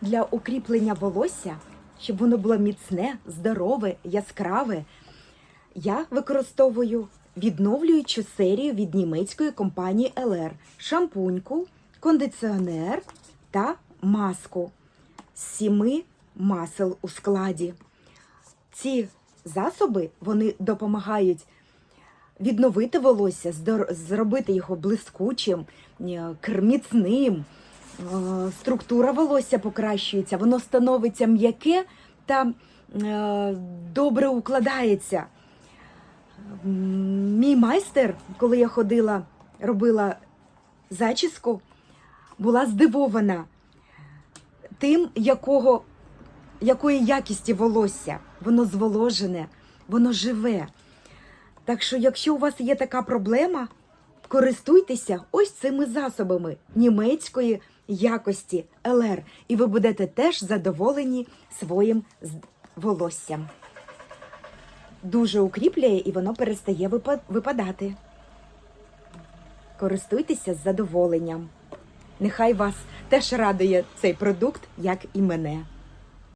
для укріплення волосся, щоб воно було міцне, здорове, яскраве, я використовую відновлюючу серію від німецької компанії LR шампуньку, кондиціонер та маску з сіми масел у складі. Ці засоби вони допомагають відновити волосся, зробити його блискучим, е, міцним. Е, Структура волосся покращується, воно становиться м'яке та е, добре укладається. Мій майстер, коли я ходила, робила зачіску, була здивована тим, якого, якої якісті волосся. Воно зволожене, воно живе. Так що, якщо у вас є така проблема, користуйтеся ось цими засобами німецької якості ЛР, і ви будете теж задоволені своїм волоссям. Дуже укріплює і воно перестає випадати. Користуйтеся з задоволенням. Нехай вас теж радує цей продукт, як і мене.